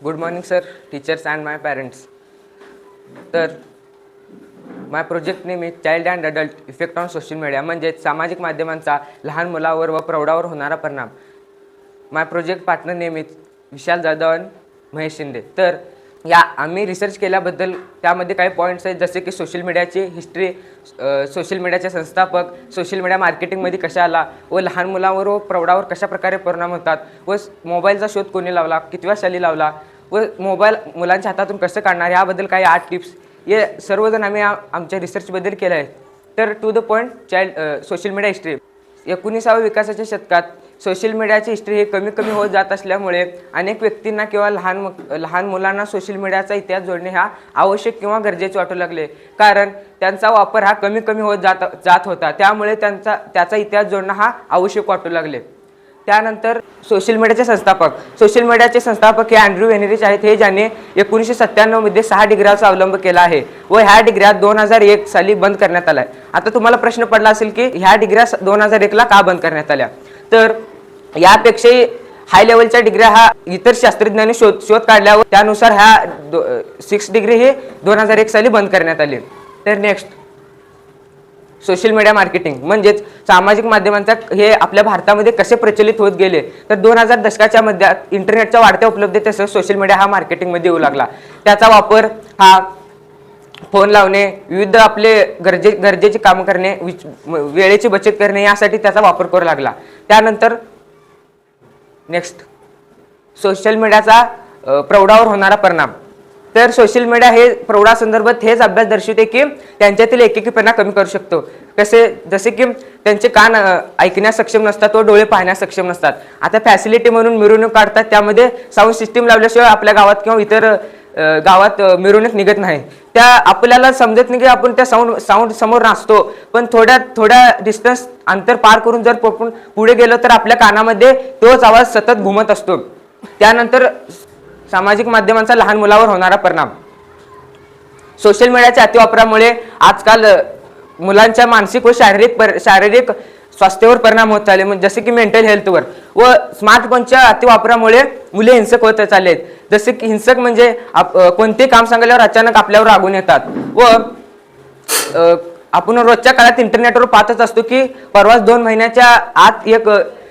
Good morning sir teachers and my parents तर my project name is child and adult effect on social media म्हणजेच सामाजिक माध्यमांचा लहान मुलावर व प्रौढावर होणारा परिणाम. My project partner name is Vishal Jadhav आणि महेश शिंदे तर या आम्ही रिसर्च केल्याबद्दल त्यामध्ये काही पॉईंट्स आहेत जसे की सोशल मीडियाची हिस्ट्री सोशल मीडियाचे संस्थापक सोशल मीडिया मार्केटिंगमध्ये कशा आला व लहान मुलांवर व प्रौढावर कशा प्रकारे परिणाम होतात व मोबाईलचा शोध कोणी लावला कितव्या साली लावला व मोबाईल मुलांच्या हातातून कसं काढणार याबद्दल काही आठ टिप्स. हे सर्वजण आम्ही आमच्या रिसर्चबद्दल केलं आहे. तर to the point child social media history एकोणीसाव्या विकासाच्या शतकात सोशल मीडियाची हिस्ट्री ही कमी कमी होत जात असल्यामुळे अनेक व्यक्तींना किंवा लहान लहान मुलांना सोशल मीडियाचा इतिहास जोडणे हा आवश्यक किंवा गरजेचे वाटू लागले. कारण त्यांचा वापर हा कमी कमी होत जात जात होता. त्यामुळे त्यांचा त्याचा इतिहास जोडणं हा आवश्यक वाटू लागले. त्यानंतर सोशल मीडियाचे संस्थापक. सोशल मीडियाचे संस्थापक हे अँड्रू वेनेरिच आहेत. हे ज्याने एकोणीसशे सत्त्याण्णवमध्ये सहा डिग्र्याचा अवलंब केला आहे व ह्या डिग्र्या दोन हजार एक साली बंद करण्यात आल्या. आता तुम्हाला प्रश्न पडला असेल की ह्या डिग्र्या दोन हजार एकला का बंद करण्यात आल्या? तर यापेक्षाही हाय लेवलच्या डिग्र्या हा इतर शास्त्रज्ञांनी शोध शोध काढल्यावर त्यानुसार ह्या सिक्स डिग्री ही दोन हजार एक साली बंद करण्यात आली. तर नेक्स्ट सोशल मीडिया मार्केटिंग म्हणजेच सामाजिक माध्यमांचा हे आपल्या भारतामध्ये कसे प्रचलित होत गेले तर दोन हजार दशकाच्या मध्यात इंटरनेटच्या वाढत्या उपलब्धतेसह सोशल मीडिया हा मार्केटिंगमध्ये येऊ लागला. त्याचा वापर हा फोन लावणे विविध आपले गरजे गरजेचे कामं करणे विच- वेळेची बचत करणे यासाठी त्याचा वापर करू लागला. त्यानंतर नेक्स्ट सोशल मीडियाचा प्रौढावर होणारा परिणाम. तर सोशल मीडिया हे प्रौढासंदर्भात हेच अभ्यास दर्शवते की त्यांच्यातील एकेकीपणा कमी करू शकतो. कसे जसे की त्यांचे कान ऐकण्यास सक्षम नसतात व डोळे पाहण्यास सक्षम नसतात. आता फॅसिलिटी म्हणून मिरवणूक काढतात त्यामध्ये साऊंड सिस्टीम लावल्याशिवाय आपल्या गावात किंवा इतर गावात मिरवणूक निघत नाही. त्या आपल्याला समजत नाही की आपण त्या साऊंड साऊंड समोर नाचतो. पण थोड्या थोड्या डिस्टन्स अंतर पार करून जर पुढे गेलो तर आपल्या कानामध्ये तोच आवाज सतत घुमत असतो. त्यानंतर सामाजिक माध्यमांचा लहान मुलावर होणारा परिणाम. सोशल मीडियाच्या अतिवापरामुळे आजकाल मुलांच्या मानसिक व शारीरिक पर शारीरिक स्वास्थ्यावर परिणाम होत चालले. म्हणजे जसे की मेंटल हेल्थवर व स्मार्टफोनच्या अतिवापरामुळे मुले हिंसक होत चालले आहेत जसे की हिंसक म्हणजे आप- कोणते काम सांगितल्यावर अचानक आपल्यावर रागून येतात. व आपण रोजच्या काळात इंटरनेटवर पाहतच असतो की परवाच दोन महिन्याच्या आत एक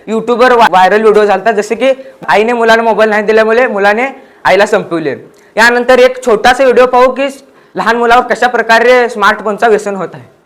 युट्यूबवर व्हायरल व्हिडिओ झाला जसे की आईने मुलाला मोबाईल नाही दिल्यामुळे मुलाने आईला संपवले. यानंतर एक छोटासा व्हिडिओ पाहू की लहान मुलावर कशा प्रकारे स्मार्टफोनचा व्यसन होत आहे.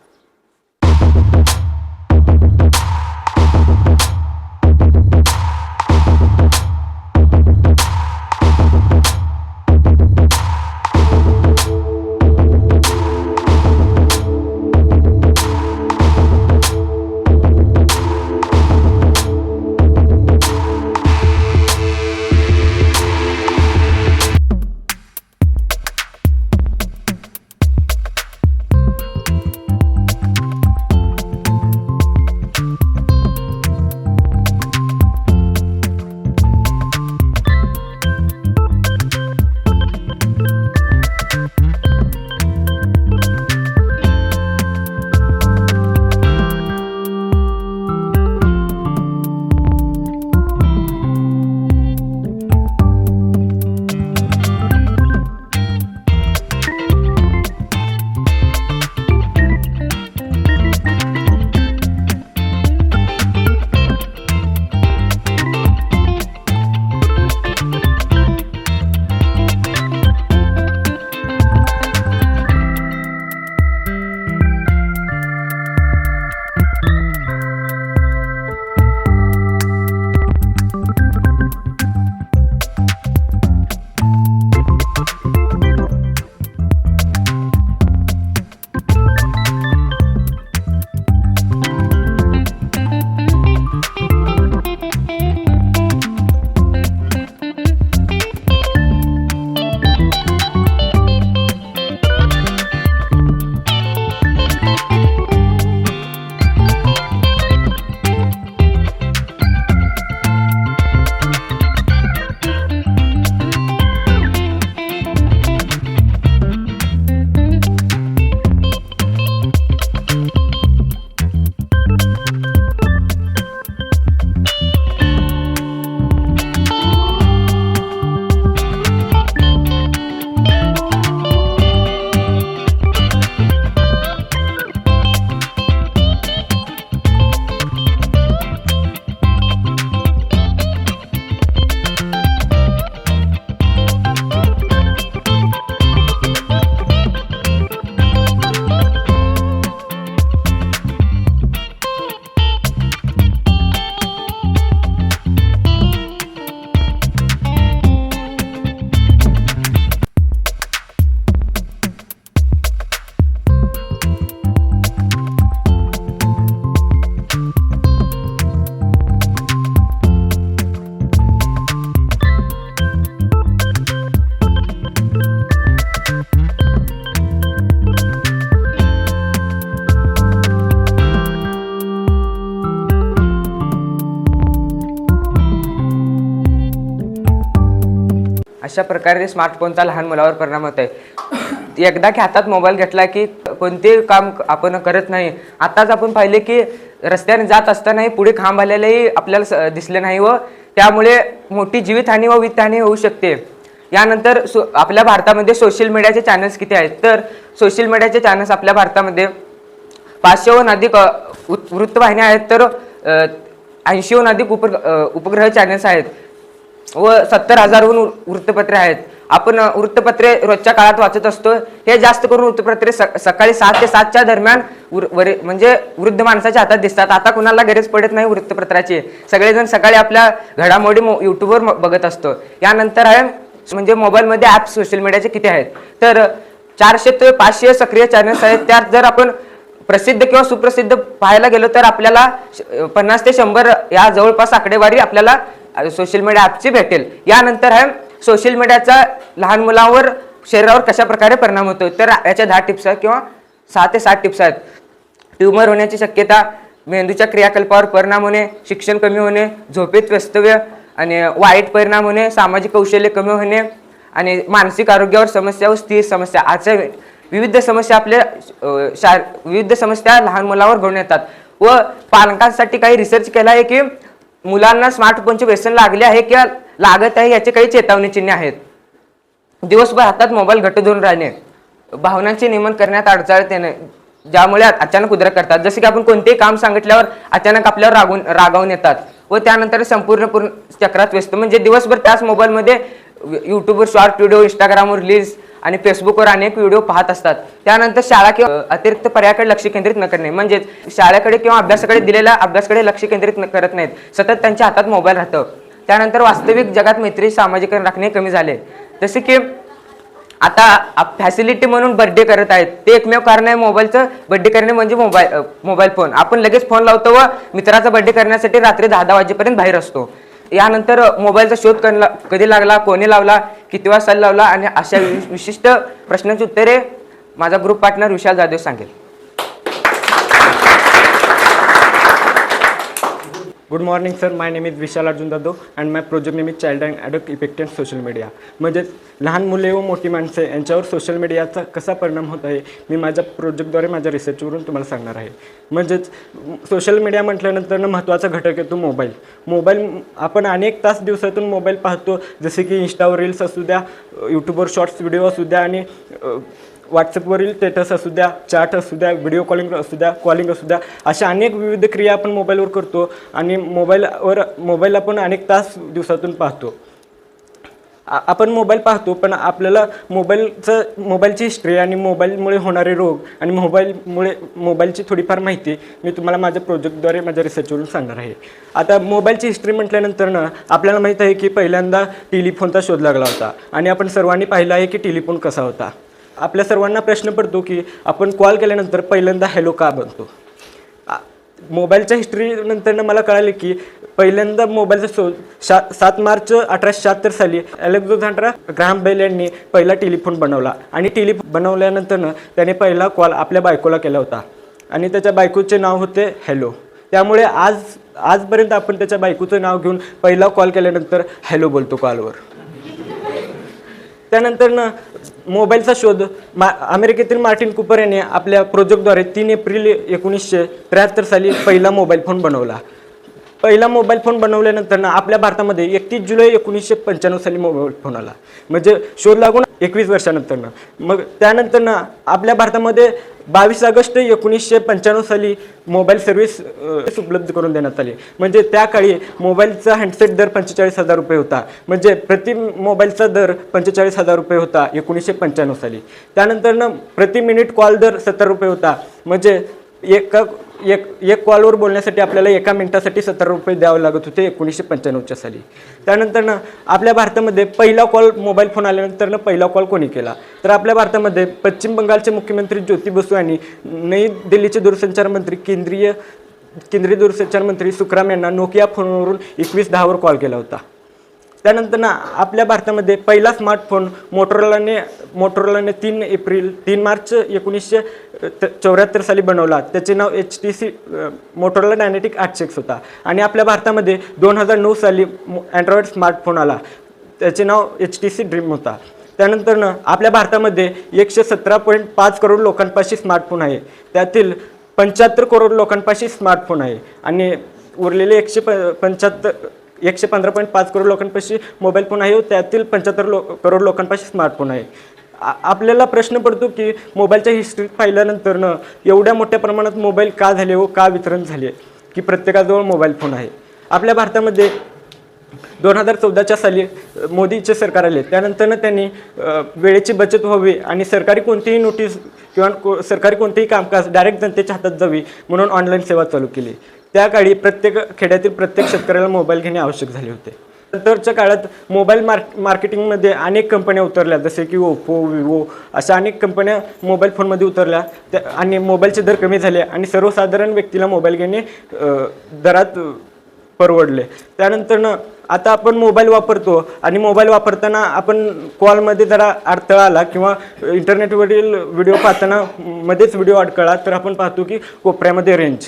अशा प्रकारे स्मार्टफोनचा लहान मुलावर परिणाम होत आहे एकदा की हातात मोबाईल घेतला की कोणतेही काम आपण करत नाही. आताच आपण पाहिले की रस्त्याने जात असतानाही पुढे खांब आलेलेही आपल्याला स- दिसले नाही व त्यामुळे मोठी जीवितहानी व वित्तहानी होऊ शकते. यानंतर सो आपल्या भारतामध्ये सोशल मीडियाचे चॅनल्स किती आहेत? तर सोशल मीडियाचे चॅनल्स आपल्या भारतामध्ये पाचशेहून अधिक वृत्तवाहिन्या आहेत. तर ऐंशीहून अधिक उप उपग्रह चॅनल्स आहेत. व सत्तर हजारहून वृत्तपत्रे आहेत. आपण वृत्तपत्रे रोजच्या काळात वाचत असतो. हे जास्त करून वृत्तपत्रे स- सकाळी सात ते सातच्या दरम्यान म्हणजे वृद्ध माणसाच्या हातात दिसतात. आता कुणाला गरज पडत नाही वृत्तपत्राची. सगळेजण सकाळी आपल्या घडामोडी युट्यूबवर बघत असतो. यानंतर आहे म्हणजे मोबाईलमध्ये ॲप सोशल मीडियाचे किती आहेत? तर चारशे ते पाचशे सक्रिय चॅनल्स आहेत. त्यात जर आपण प्रसिद्ध किंवा सुप्रसिद्ध पाहायला गेलो तर आपल्याला श- पन्नास ते शंभर या जवळपास आकडेवारी आपल्याला सोशल मीडिया ॲपची भेटेल. यानंतर आहे सोशल मीडियाचा लहान मुलांवर शरीरावर कशा प्रकारे परिणाम होतो तर याच्या दहा टिप्स आहेत किंवा सहा ते सात टिप्स आहेत. ट्यूमर होण्याची शक्यता मेंदूच्या क्रियाकल्पावर परिणाम होणे शिक्षण कमी होणे झोपेत व्यस्तव्य आणि वाईट परिणाम होणे सामाजिक कौशल्य कमी होणे आणि मानसिक आरोग्यावर समस्या व स्थिर समस्या अशा विविध समस्या आपल्या शा विविध समस्या लहान मुलावर घडून येतात. व पालकांसाठी काही रिसर्च केला आहे की मुलांना स्मार्टफोनचे व्यसन लागले आहे किंवा लागत आहे याचे काही चेतावणी चिन्हे आहेत. दिवसभर हातात मोबाईल घट्ट धरून राहणे भावनांचे नियमन करण्यात अडचण येणे ज्यामुळे अचानक उद्रेक करतात. जसे की आपण कोणतेही काम सांगितल्यावर अचानक आपल्यावर रागून रागावून येतात व त्यानंतर संपूर्ण पूर्ण चक्रात व्यस्त. म्हणजे दिवसभर त्याच मोबाईलमध्ये युट्यूबवर शॉर्ट व्हिडिओ इंस्टाग्रामवर रील्स आणि फेसबुकवर अनेक व्हिडिओ पाहत असतात. त्यानंतर शाळा किंवा अतिरिक्त पर्यायाकडे लक्ष केंद्रित न करणे. म्हणजेच शाळेकडे किंवा अभ्यासाकडे दिलेल्या अभ्यासाकडे लक्ष केंद्रित न करत नाहीत. सतत त्यांच्या हातात मोबाईल राहतं. त्यानंतर वास्तविक जगात मैत्री सामाजिकरण राखणे कमी झाले. जसे की आता फॅसिलिटी म्हणून बर्थडे करत आहेत. ते एकमेव कारण आहे मोबाईलचं बर्थडे करणे म्हणजे मोबाईल मोबाईल फोन आपण लगेच फोन लावतो व मित्राचा बर्थडे करण्यासाठी रात्री दहा दहा वाजेपर्यंत बाहेर असतो. यानंतर मोबाईलचा शोध कणला कधी लागला कोणी लावला किती वाजता लावला आणि अशा वि- विशिष्ट प्रश्नांची उत्तरे माझा ग्रुप पार्टनर विशाल जाधव सांगेल. Good morning sir my name is Vishal Arjun Jadhav and my project name is child and adult effect social media म्हणजेच लहान मुले व मोठी माणसे यांच्यावर सोशल मीडियाचा कसा परिणाम होत आहे मी माझ्या प्रोजेक्टद्वारे माझ्या रिसर्चवरून तुम्हाला सांगणार आहे. म्हणजेच सोशल मीडिया म्हटल्यानंतर महत्त्वाचा घटक येतो मोबाईल मोबाईल आपण अनेक तास दिवसातून मोबाईल पाहतो. जसे की इंस्टावर रील्स असू द्या यूट्यूबवर शॉर्ट्स व्हिडिओ असू द्या आणि व्हॉट्सअपवरील स्टेटस असू द्या चॅट असू द्या व्हिडिओ कॉलिंग असू द्या कॉलिंग असू द्या अशा अनेक विविध क्रिया आपण मोबाईलवर करतो आणि मोबाईलवर मोबाईल आपण अनेक तास दिवसातून पाहतो. आपण मोबाईल पाहतो पण आपल्याला मोबाईलचं मोबाईलची हिस्ट्री आणि मोबाईलमुळे होणारे रोग आणि मोबाईलमुळे मोबाईलची थोडीफार माहिती मी तुम्हाला माझ्या प्रोजेक्टद्वारे माझ्या रिसर्चवरून सांगणार आहे. आता मोबाईलची हिस्ट्री म्हटल्यानंतर ना आपल्याला माहीत आहे की पहिल्यांदा टेलिफोनचा शोध लागला होता आणि आपण सर्वांनी पाहिलं आहे की टेलिफोन कसा होता. आपल्या सर्वांना प्रश्न पडतो की आपण कॉल केल्यानंतर पहिल्यांदा हॅलो का बनतो मोबाईलच्या हिस्ट्रीनंतरनं मला कळाले की पहिल्यांदा मोबाईलचा शोध शा सात मार्च अठराशे शहात्तर साली अलेक्झांड्रा ग्राहम बेल यांनी पहिला टेलिफोन बनवला. आणि टेलिफोन बनवल्यानंतरनं त्याने पहिला कॉल आपल्या बायकोला केला होता. आणि त्याच्या बायकोचे नाव होते हॅलो. त्यामुळे आज आजपर्यंत आपण त्याच्या बायकोचं नाव घेऊन पहिला कॉल केल्यानंतर हॅलो बोलतो कॉलवर. त्यानंतर ना मोबाईलचा शोध मा अमेरिकेतील मार्टिन कुपर याने आपल्या प्रोजेक्टद्वारे तीन एप्रिल एकोणीसशे त्र्याहत्तर साली पहिला मोबाईल फोन बनवला. पहिला मोबाईल फोन बनवल्यानंतर ना आपल्या भारतामध्ये एकतीस जुलै एकोणीसशे पंच्याण्णव साली मोबाईल फोन आला. म्हणजे शोध लागून एकवीस वर्षानंतर ना. मग त्यानंतर ना आपल्या भारतामध्ये बावीस ऑगस्ट एकोणीसशे पंच्याण्णव साली मोबाईल सर्व्हिस उपलब्ध करून देण्यात आली. म्हणजे त्या काळी मोबाईलचा हँडसेट दर पंचेचाळीस हजार रुपये होता. म्हणजे प्रति मोबाईलचा दर पंचेचाळीस हजार रुपये होता एकोणीसशे पंच्याण्णव साली. त्यानंतर ना प्रति मिनिट कॉल दर सत्तर रुपये होता. म्हणजे एका एक एक कॉलवर बोलण्यासाठी आपल्याला एका मिनिटासाठी सत्तर रुपये द्यावे लागत होते एकोणीसशे पंच्याण्णवच्या साली. त्यानंतर ना आपल्या भारतामध्ये पहिला कॉल मोबाईल फोन आल्यानंतर ना पहिला कॉल कोणी केला? तर आपल्या भारतामध्ये पश्चिम बंगालचे मुख्यमंत्री ज्योती बसू यांनी नई दिल्लीचे दूरसंचार मंत्री केंद्रीय केंद्रीय दूरसंचार मंत्री सुखराम यांना नोकिया फोनवरून एकवीस दहावर कॉल केला होता. त्यानंतर ना आपल्या भारतामध्ये पहिला स्मार्टफोन मोटोरोलाने मोटोरोलाने तीन एप्रिल तीन मार्च एकोणीसशे चौऱ्याहत्तर साली बनवला. त्याचे नाव H T C Motorola DynaTAC आठशे होता. आणि आपल्या भारतामध्ये दोन हजार नऊ साली अँड्रॉइड स्मार्टफोन आला. त्याचे नाव एच टी सी ड्रीम होता. त्यानंतरनं आपल्या भारतामध्ये एकशे सतरा पॉईंट पाच करोड लोकांपाशी स्मार्टफोन आहे. त्यातील पंच्याहत्तर करोड लोकांपाशी स्मार्टफोन आहे. आणि उरलेले एकशे प पंच्याहत्तर एकशे पंधरा पॉईंट पाच करोड लोकांपाशी मोबाईल फोन आहे व त्यातील पंच्याहत्तर लो करोड लोकांपाशी स्मार्टफोन आहे. आपल्याला प्रश्न पडतो की मोबाईलच्या हिस्ट्रीत पाहिल्यानंतरनं एवढ्या मोठ्या प्रमाणात मोबाईल का झाले व का वितरण झाले की प्रत्येकाजवळ मोबाईल फोन आहे. आपल्या भारतामध्ये दोन हजार चौदाच्या साली मोदीचे सरकार आले. त्यानंतरनं त्यांनी वेळेची बचत व्हावी आणि सरकारी कोणतीही नोटीस किंवा को सरकारी कोणतेही कामकाज डायरेक्ट जनतेच्या हातात जावी म्हणून ऑनलाईन सेवा चालू केली. त्या काळी प्रत्येक खेड्यातील प्रत्येक शेतकऱ्याला मोबाईल घेणे आवश्यक झाले होते. नंतरच्या काळात मोबाईल मार्क मार्केटिंगमध्ये अनेक कंपन्या उतरल्या जसे की ओप्पो विवो अशा अनेक कंपन्या मोबाईल फोनमध्ये उतरल्या. त्या आणि मोबाईलचे दर कमी झाले आणि सर्वसाधारण व्यक्तीला मोबाईल घेणे दरात परवडले. त्यानंतरनं आता आपण मोबाईल वापरतो आणि मोबाईल वापरताना आपण कॉलमध्ये जरा अडथळा आला किंवा इंटरनेटवरील व्हिडिओ पाहताना मध्येच व्हिडिओ अडकळा तर आपण पाहतो की कोपऱ्यामध्ये रेंज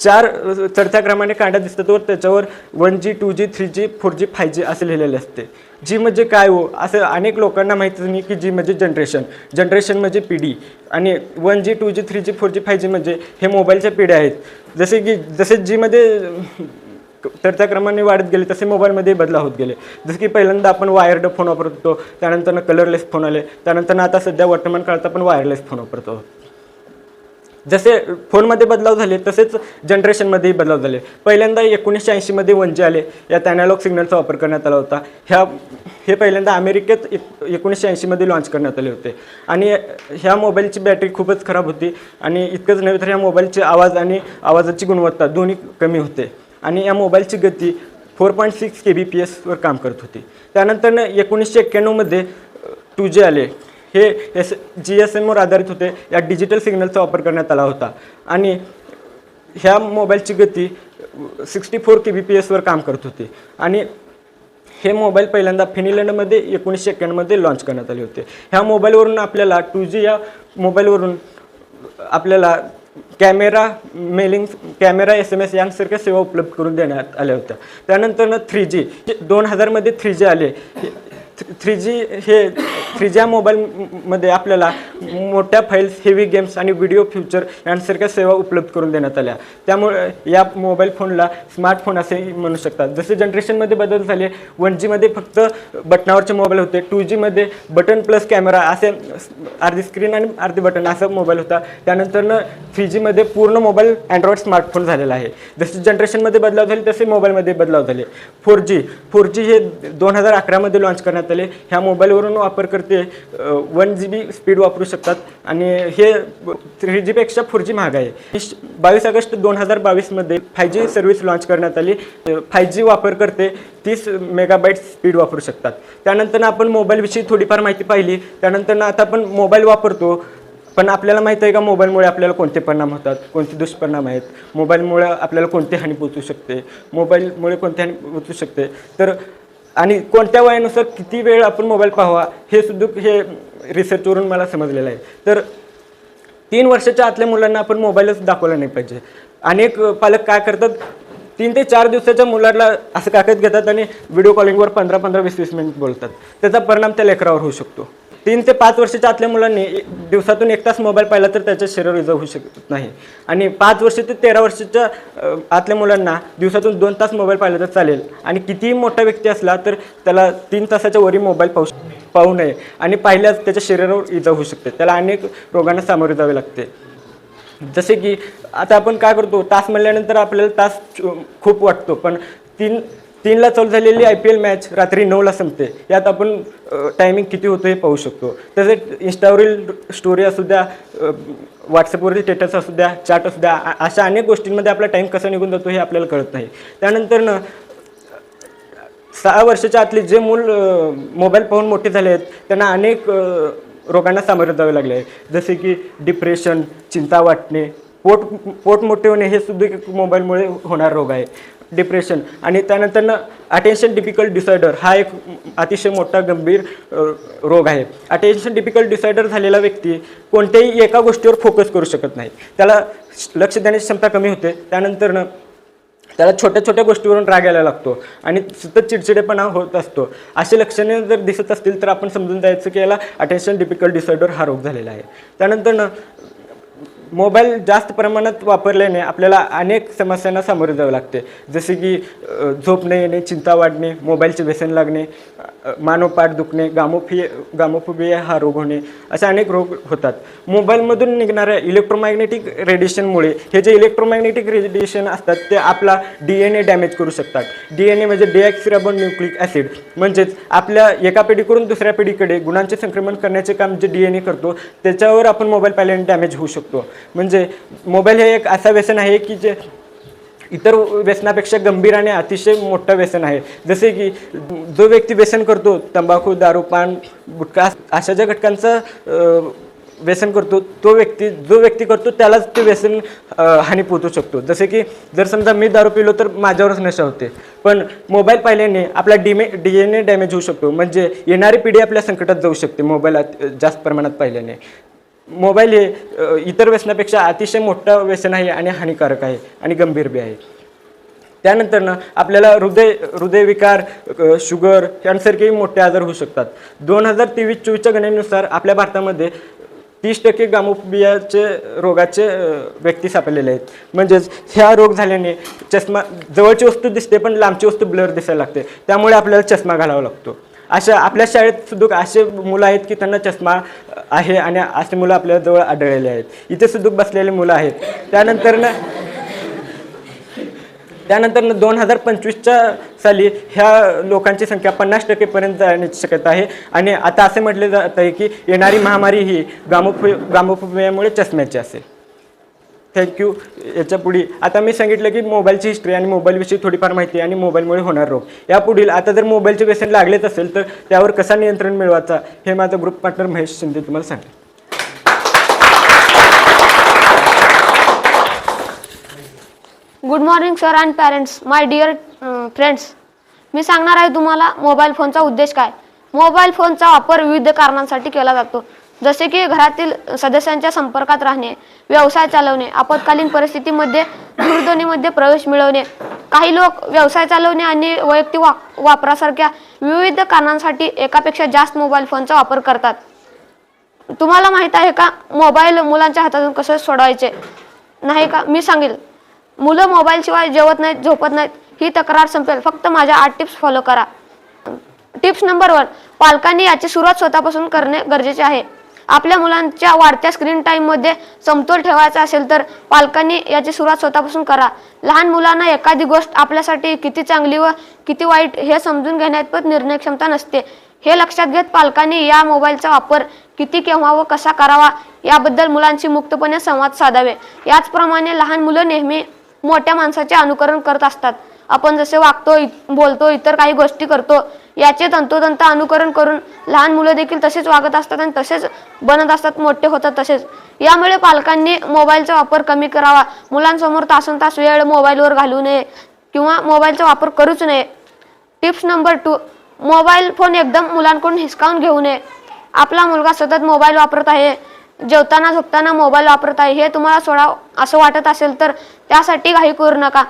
चार अ, चढत्या क्रमाने कांड्या दिसतात वर त्याच्यावर one G two G three G four G five G असे लिहिलेले असते. जी म्हणजे काय हो? असं अनेक लोकांना माहीतच नाही की जी म्हणजे जनरेशन जनरेशन म्हणजे पिढी. आणि one G two G three G four G five G म्हणजे हे मोबाईलच्या पिढ्या आहेत. जसे की जसे जीमध्ये तर त्या क्रमाने वाढत गेले तसे मोबाईलमध्ये बदलाव होत गेले. जसं की पहिल्यांदा आपण वायर्ड फोन वापरत होतो त्यानंतर कलरलेस फोन आले त्यानंतर आता सध्या वर्तमान काळात आपण वायरलेस फोन वापरतो जसे फोनमध्ये बदलाव झाले तसेच जनरेशनमध्येही बदलाव झाले. पहिल्यांदा एकोणीसशे ऐंशीमध्ये वन जी आले यात ॲनालॉग सिग्नलचा वापर करण्यात आला होता. ह्या हे पहिल्यांदा अमेरिकेत एक एकोणीसशे ऐंशीमध्ये लॉन्च करण्यात आले होते. आणि ह्या मोबाईलची बॅटरी खूपच खराब होती. आणि इतकंच नव्हे तर ह्या मोबाईलचे आवाज आणि आवाजाची गुणवत्ता दोन्ही कमी होते. आणि या मोबाईलची गती four point six K B P एसवर काम करत होती. त्यानंतर एकोणीसशे एक्क्याण्णवमध्ये टू जी आले. हे एस जी एस एमवर आधारित होते. या डिजिटल सिग्नलचा वापर करण्यात आला होता. आणि ह्या मोबाईलची गती sixty four K B P एसवर काम करत होती. आणि हे मोबाईल पहिल्यांदा फिनिलंडमध्ये एकोणीसशे एक्क्याण्णवमध्ये लॉन्च करण्यात आले होते. ह्या मोबाईलवरून आपल्याला टू जी या मोबाईलवरून आपल्याला camera mailing camera S M S यांसारख्या सेवा उपलब्ध करून देण्यात आल्या होत्या. त्यानंतर थ्री जी दोन हजारमध्ये थ्री जी आले. थ्री जी हे थ्री जी या मोबाईलमध्ये आपल्याला मोठ्या फाईल्स हेवी गेम्स आणि व्हिडिओ फ्युचर यांसारख्या सेवा उपलब्ध करून देण्यात आल्या. त्यामुळे या मोबाईल फोनला स्मार्टफोन असेही म्हणू शकतात. जसे जनरेशनमध्ये बदल झाले वन जीमध्ये फक्त बटनावरचे मोबाईल होते टू जीमध्ये बटन प्लस कॅमेरा असे अर्धी स्क्रीन आणि अर्धी बटन असा मोबाईल होता. त्यानंतरनं थ्री जीमध्ये पूर्ण मोबाईल अँड्रॉइड स्मार्टफोन झालेला आहे. जसे जनरेशनमध्ये बदलाव झाले तसे मोबाईलमध्ये बदलाव झाले. फोर जी फोर जी हे दोन हजार अकरामध्ये लॉन्च करण्यात आले ह्या मोबाईलवरून वापर करते वन जी बी स्पीड वापरू शकतात. आणि हे थ्री जीपेक्षा फोर जी महाग आहे. बावीस ऑगस्ट दोन हजार बावीसमध्ये फाय जी सर्व्हिस लॉन्च करण्यात आली. फाय जी वापर करते तीस मेगाबाईट स्पीड वापरू शकतात. त्यानंतर आपण मोबाईलविषयी थोडीफार माहिती पाहिली. त्यानंतर आता आपण मोबाईल वापरतो. पण आपल्याला माहीत आहे का मोबाईलमुळे आपल्याला कोणते परिणाम होतात? कोणते दुष्परिणाम आहेत? मोबाईलमुळे आपल्याला कोणती हानी पोचू शकते? मोबाईलमुळे कोणती हानी पोचू शकते? तर आणि कोणत्या वयानुसार किती वेळ आपण मोबाईल पाहावा हे सुद्धा हे रिसर्चवरून मला समजलेलं आहे. तर तीन वर्षाच्या आतल्या मुलांना आपण मोबाईलच दाखवला नाही पाहिजे. अनेक पालक काय करतात तीन ते चार दिवसाच्या मुलाला असं काकत घेतात आणि व्हिडिओ कॉलिंगवर पंधरा पंधरा वीस वीस मिनिट बोलतात. त्याचा परिणाम त्या लेकरावर होऊ शकतो. तीन ते पाच वर्षाच्या आतल्या मुलांनी दिवसातून एक तास मोबाईल पाहिला तर त्याच्या शरीर इजा होऊ शकत नाही. आणि पाच वर्ष ते तेरा वर्षाच्या आतल्या मुलांना दिवसातून दोन तास मोबाईल पाहिला तर चालेल. आणि कितीही मोठा व्यक्ती असला तर त्याला तीन तासाच्या वरी मोबाईल पाहू पाहू नये. आणि पाहिल्यास त्याच्या शरीरावर इजा होऊ शकते. त्याला अनेक रोगांना सामोरे जावे लागते. जसे की आता आपण काय करतो? तास म्हणल्यानंतर आपल्याला तास खूप वाटतो. पण तीन तीनला चालू झालेली आय पी एल मॅच रात्री नऊला संपते. यात आपण टायमिंग किती होतं हे पाहू शकतो. तसेच इंस्टावरील स्टोरी असू द्या व्हॉट्सअपवरील स्टेटस असू द्या चॅट असू द्या अशा अनेक गोष्टींमध्ये आपला टाईम कसा निघून जातो हे आपल्याला कळत नाही. त्यानंतरनं सहा वर्षाच्या आतले जे मूल मोबाईल पाहून मोठे झाले आहेत त्यांना अनेक रोगांना सामोरे जावे लागले आहे. जसे की डिप्रेशन चिंता वाटणे पोट पोट मोठे होणे हे सुद्धा एक मोबाईलमुळे होणार रोग आहे. डिप्रेशन आणि त्यानंतरनं अटेन्शन डिफिकल्ट डिसऑर्डर हा एक अतिशय मोठा गंभीर रोग आहे. अटेन्शन डिफिकल्ट डिसऑर्डर झालेला व्यक्ती कोणत्याही एका गोष्टीवर फोकस करू शकत नाही. त्याला लक्ष देण्याची क्षमता कमी होते. त्यानंतरनं त्याला छोट्या छोट्या गोष्टीवरून राग यायला लागतो आणि सतत चिडचिडेपणा होत असतो. असे लक्षणे जर दिसत असतील तर आपण समजून जायचं की याला अटेन्शन डिफिकल्ट डिसऑर्डर हा रोग झालेला आहे. त्यानंतर ना मोबाईल जास्त प्रमाणात वापरल्याने आपल्याला अनेक समस्यांना सामोरे जावं लागते. जसे की झोप न येणे चिंता वाढणे मोबाईलचे व्यसन लागणे मानवपाठ दुखणे गामोफि गामोफोबिया हा रोग होणे असे अनेक रोग होतात. मोबाईलमधून निघणाऱ्या इलेक्ट्रोमॅग्नेटिक रेडिएशनमुळे हे जे इलेक्ट्रोमॅग्नेटिक रेडिएशन असतात ते आपला डी एन ए डॅमेज करू शकतात. डी एन ए म्हणजे डिॲक्सिराबोन न्यूक्लिक ॲसिड म्हणजेच आपल्या एका पिढीकडून दुसऱ्या पिढीकडे गुणांचे संक्रमण करण्याचे काम जे डी एन ए करतो त्याच्यावर आपण मोबाईल पाहिल्याने डॅमेज होऊ शकतो. म्हणजे मोबाईल हे एक असा व्यसन आहे की जे इतर व्यसनापेक्षा गंभीर आणि अतिशय मोठं व्यसन आहे. जसे की जो व्यक्ती व्यसन करतो तंबाखू दारू पान गुटखा अशा ज्या घटकांचं व्यसन करतो तो व्यक्ती जो व्यक्ती करतो त्यालाच ते व्यसन हानी पोहोचू शकतो. जसे की जर समजा मी दारू पिलो तर माझ्यावरच नशा होते. पण मोबाईल पाहिल्याने आपला डीमे डी एन ए डॅमेज होऊ शकतो. म्हणजे येणारी पिढी आपल्या संकटात जाऊ शकते मोबाईल जास्त प्रमाणात पाहिल्याने. मोबाईल हे इतर व्यसनापेक्षा अतिशय मोठं व्यसन आहे आणि हानिकारक आहे आणि गंभीर बी आहे. त्यानंतर ना आपल्याला हृदय हृदयविकार शुगर यांसारखेही मोठे आजार होऊ शकतात. दोन हजार तेवीस चोवीसच्या गणनेनुसार आपल्या भारतामध्ये तीस टक्के गामोफियाचे रोगाचे व्यक्ती सापडलेले आहेत. म्हणजेच ह्या रोग झाल्याने चष्मा जवळची वस्तू दिसते पण लांबची वस्तू ब्लर दिसायला लागते. त्यामुळे आपल्याला चष्मा घालावा लागतो. अशा आपल्या शाळेत सुद्धा असे मुलं आहेत की त्यांना चष्मा आहे आणि असे मुलं आपल्या जवळ आढळलेले आहेत. इथे सुद्धा बसलेले मुलं आहेत. त्यानंतर ना त्यानंतर दोन हजार पंचवीसच्या साली ह्या लोकांची संख्या पन्नास टक्केपर्यंत जाण्याची शक्यता आहे. आणि आता असे म्हटले जात आहे की येणारी महामारी ही गामोफि गामोफोबियामुळे चष्म्याची असेल. थँक्यू याच्यापुढे आता मी सांगितलं की मोबाईलची हिस्ट्री आणि मोबाईलविषयी थोडीफार माहिती आणि मोबाईलमुळे होणार रोग. यापुढील आता जर मोबाईलचे व्यसन लागलेच असेल तर त्यावर कसा नियंत्रण मिळवायचा हे माझा ग्रुप पार्टनर महेश शिंदे तुम्हाला सांगेल. Good morning sir and parents my dear friends मी सांगणार आहे तुम्हाला मोबाईल फोनचा उद्देश काय? मोबाईल फोनचा वापर विविध कारणांसाठी केला जातो. जसे की घरातील सदस्यांच्या संपर्कात राहणे व्यवसाय चालवणे आपत्कालीन परिस्थितीमध्ये दूरध्वनीमध्ये प्रवेश मिळवणे. काही लोक व्यवसाय चालवणे आणि वैयक्तिक वा वापरासारख्या विविध कारणांसाठी एकापेक्षा जास्त मोबाईल फोनचा वापर करतात. तुम्हाला माहीत आहे का मोबाईल मुलांच्या हातातून कसे सोडवायचे? नाही का? मी सांगेल. मुलं मोबाईलशिवाय जेवत नाहीत झोपत नाहीत ही तक्रार संपेल. फक्त माझ्या आठ टिप्स फॉलो करा. टिप्स नंबर वन पालकांनी याची सुरुवात स्वतःपासून करणे गरजेचे आहे. आपल्या मुलांच्या वाढत्या स्क्रीन टाईममध्ये समतोल ठेवायचा असेल तर पालकांनी याची सुरुवात स्वतःपासून करा. लहान मुलांना एखादी गोष्ट आपल्यासाठी किती चांगली व किती वाईट हे समजून घेण्यात निर्णय क्षमता नसते. हे लक्षात घेत पालकांनी या मोबाईलचा वापर किती केव्हा व कसा करावा याबद्दल मुलांशी मुक्तपणे संवाद साधावे. याचप्रमाणे लहान मुलं नेहमी मोठ्या माणसाचे अनुकरण करत असतात. आपण जसे वागतो बोलतो इतर काही गोष्टी करतो याचे तंतोतंत अनुकरण करून लहान मुलं देखील तसेच वागत असतात आणि तसेच बनत असतात मोठे होतात तसेच. यामुळे पालकांनी मोबाईलचा वापर कमी करावा. मुलांसमोर तासन तास वेळ मोबाईलवर घालू नये किंवा मोबाईलचा वापर करूच नये. Tips number two mobile phone एकदम मुलांकडून हिसकावून घेऊ नये. आपला मुलगा सतत मोबाईल वापरत आहे जेवताना झोपताना मोबाईल वापरत आहे हे तुम्हाला सोडा असं वाटत असेल तर त्यासाठी घाई करू नका.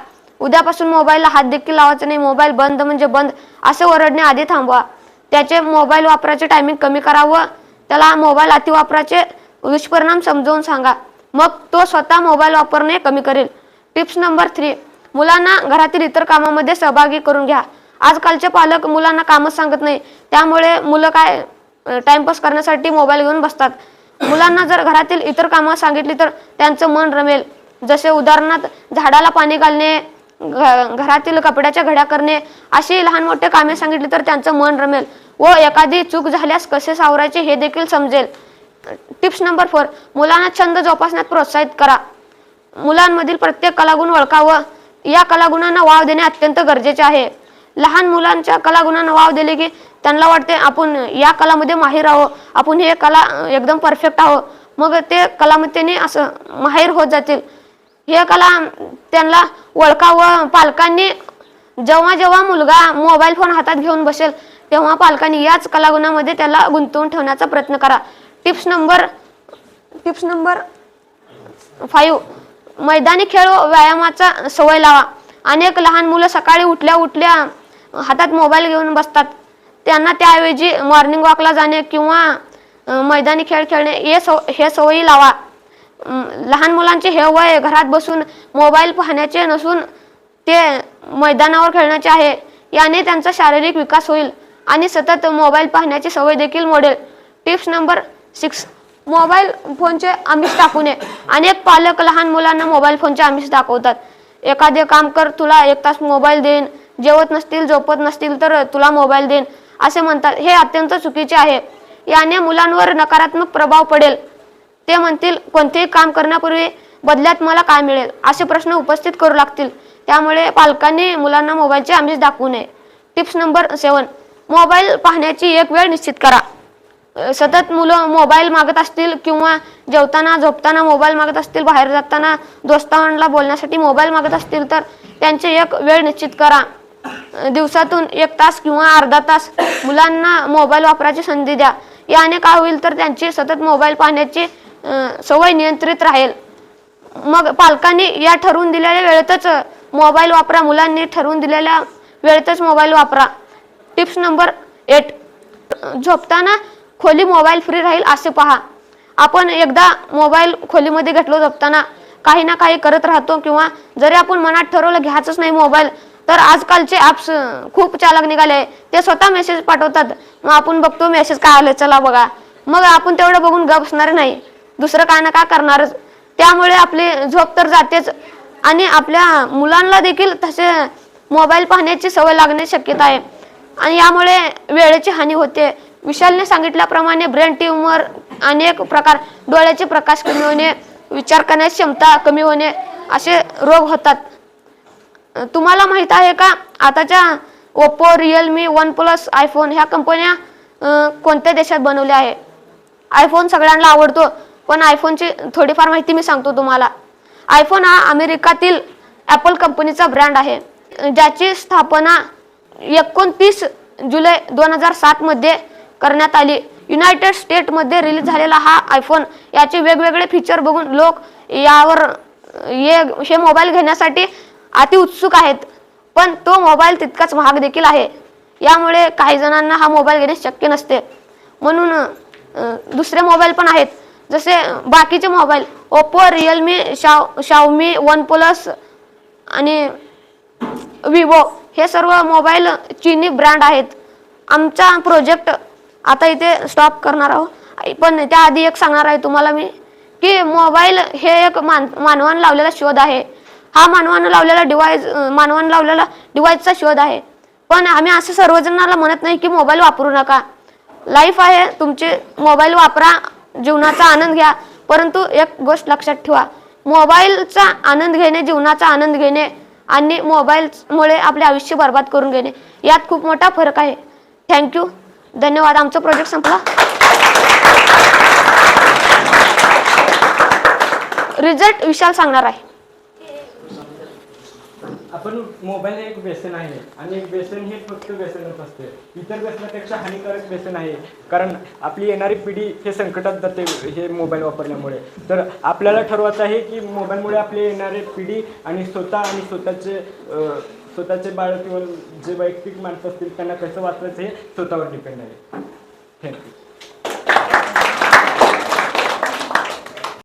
उद्यापासून मोबाईलला हात देखील लावायचा नाही. मोबाईल बंद म्हणजे बंद. असे ओरडणे आधी थांबवा. त्याचे मोबाईल वापराचे टायमिंग कमी करावं. त्याला मोबाईल अतिवापराचे दुष्परिणाम समजावून सांगा. मग तो स्वतः मोबाईल वापरणे कमी करेल. टिप्स नंबर थ्री मुलांना घरातील इतर कामामध्ये सहभागी करून घ्या. आजकालचे पालक मुलांना कामच सांगत नाही. त्यामुळे मुलं काय टाइमपास करण्यासाठी मोबाईल घेऊन बसतात. मुलांना जर घरातील इतर कामं सांगितली तर त्यांचं मन रमेल. जसे उदाहरणार्थ झाडाला पाणी घालणे घरातील कपड्याच्या घड्या करणे अशी लहान मोठे कामे सांगितली तर त्यांचं मन रमेल. व एखादी चूक झाल्यास कसे सावरायचे हे देखील समजेल. टिप्स नंबर फोर मुलांना छंद जोपासण्यात प्रोत्साहित करा. मुलांमधील प्रत्येक कलागुण ओळखावं. या कलागुणांना वाव देणे अत्यंत गरजेचे आहे. लहान मुलांच्या कलागुणांना वाव दिले की त्यांना वाटते आपण या कलामध्ये माहीर आहो आपण हे कला एकदम परफेक्ट आहो मग ते कलामतेने असं माहीर होत जातील. हे कला त्यांना ओळखावं. पालकांनी जेव्हा जेव्हा मुलगा मोबाईल फोन हातात घेऊन बसेल तेव्हा पालकांनी याच कलागुणामध्ये त्याला गुंतवून ठेवण्याचा प्रयत्न करा. Tips number tips number five मैदानी खेळ व व्यायामाचा सवय लावा. अनेक लहान मुलं सकाळी उठल्या उठल्या हातात मोबाईल घेऊन बसतात. त्यांना त्याऐवजी मॉर्निंग वॉकला जाणे किंवा मैदानी खेळ खेळणे हे सव हे सवयी लावा. लहान मुलांचे हे वय घरात बसून मोबाईल पाहण्याचे नसून ते मैदानावर खेळण्याचे आहे. याने त्यांचा शारीरिक विकास होईल आणि सतत मोबाईल पाहण्याची सवय देखील मोडेल. टिप्स नंबर सिक्स मोबाईल फोनचे आमिष टाकू नये. अनेक पालक लहान मुलांना मोबाईल फोनचे आमिष दाखवतात. एखादे काम कर तुला एक तास मोबाईल देईन. जेवत नसतील झोपत नसतील तर तुला मोबाईल देईन. असे म्हणतात. हे अत्यंत चुकीचे आहे. याने मुलांवर नकारात्मक प्रभाव पडेल. ते म्हणतील कोणतेही काम करण्यापूर्वी बदल्यात मला काय मिळेल? असे प्रश्न उपस्थित करू लागतील. त्यामुळे पालकांनी मुलांना मोबाईलचे आमिष दाखवू नये. टिप्स नंबर सेवन मोबाईल पाहण्याची एक वेळ निश्चित करा. सतत मुलं मोबाईल मागत असतील किंवा जेवताना झोपताना मोबाईल मागत असतील बाहेर जाताना दोस्तांना बोलण्यासाठी मोबाईल मागत असतील तर त्यांचे एक वेळ निश्चित करा. दिवसातून एक तास किंवा अर्धा तास मुलांना मोबाईल वापराची संधी द्या. याने काय होईल तर त्यांची सतत मोबाईल पाहण्याची सवय नियंत्रित राहील. मग पालकांनी या ठरवून दिलेल्या वेळेतच मोबाईल वापरा मुलांनी ठरवून दिलेल्या वेळेतच मोबाईल वापरा. टिप्स नंबर एट झोपताना खोली मोबाईल फ्री राहील असे पहा. आपण एकदा मोबाईल खोलीमध्ये घेतलो झोपताना काही ना काही करत राहतो किंवा जरी आपण मनात ठरवलं घ्यायचंच नाही मोबाईल तर आजकालचे ॲप्स खूप चालक निघाले आहे. ते स्वतः मेसेज पाठवतात. मग आपण बघतो मेसेज काय आलं चला बघा. मग आपण तेवढं बघून गप बसणार नाही. दुसरं काय ना काय करणारच. त्यामुळे आपली झोप तर जातेच. आणि आपल्या मुलांना देखील तसे मोबाईल पाहण्याची सवय लागण्याची शक्यता आहे. आणि यामुळे वेळेची हानी होते. विशालने सांगितल्याप्रमाणे ब्रेन ट्यूमर अनेक प्रकार डोळ्याचे प्रकाश कमी होणे विचार करण्याची क्षमता कमी होणे असे रोग होतात. तुम्हाला माहीत आहे का? आताच्या Oppo Realme OnePlus iPhone ह्या कंपन्या कोणत्या देशात बनवल्या आहे? आयफोन सगळ्यांना आवडतो. पण आयफोनची थोडीफार माहिती मी सांगतो तुम्हाला. आयफोन हा अमेरिकातील ॲपल कंपनीचा ब्रँड आहे. ज्याची स्थापना एकोणतीस जुलै दोन हजार सातमध्ये करण्यात आली. युनायटेड स्टेटमध्ये रिलीज झालेला हा आयफोन याचे वेगवेगळे फीचर बघून लोक यावर ये हे मोबाईल घेण्यासाठी अति उत्सुक आहेत. पण तो मोबाईल तितकाच महाग देखील आहे. यामुळे काही जणांना हा मोबाईल घेणे शक्य नसते. म्हणून दुसरे मोबाईल पण आहेत. जसे बाकीचे मोबाईल ओप्पो रिअलमी शाव शावमी वन प्लस आणि विवो हे सर्व मोबाईल चीनी ब्रँड आहेत. आमचा प्रोजेक्ट आता इथे स्टॉप करणार आहोत. पण त्याआधी एक सांगणार आहे तुम्हाला मी की मोबाईल हे एक मान मानवानं लावलेला शोध आहे. हा मानवानं लावलेला डिवाईस मानवानं लावलेला डिवाईसचा शोध आहे. पण आम्ही असं सर्वजणाला म्हणत नाही की मोबाईल वापरू नका. लाईफ आहे तुमचे मोबाईल वापरा. जीवनाचा आनंद घ्या. परंतु एक गोष्ट लक्षात ठेवा. मोबाईलचा आनंद घेणे जीवनाचा आनंद घेणे आणि मोबाईलमुळे आपले आयुष्य बर्बाद करून घेणे यात खूप मोठा फरक आहे. थँक्यू धन्यवाद. आमचा प्रोजेक्ट संपला. रिझल्ट विशाल सांगणार आहे. आपण मोबाईल हे एक व्यसन आहे आणि एक व्यसन हे फक्त व्यसनच असते. इतर व्यसनापेक्षा हानिकारक व्यसन आहे. कारण आपली येणारी पिढी हे संकटात जाते हे मोबाईल वापरल्यामुळे. तर आपल्याला ठरवायचं आहे की मोबाईलमुळे आपली येणारी पिढी आणि स्वतः आणि स्वतःचे स्वतःचे बाळ किंवा जे वैयक्तिक माणसं असतील त्यांना कसं वाचवायचं हे स्वतःवर डिपेंड आहे. थँक्यू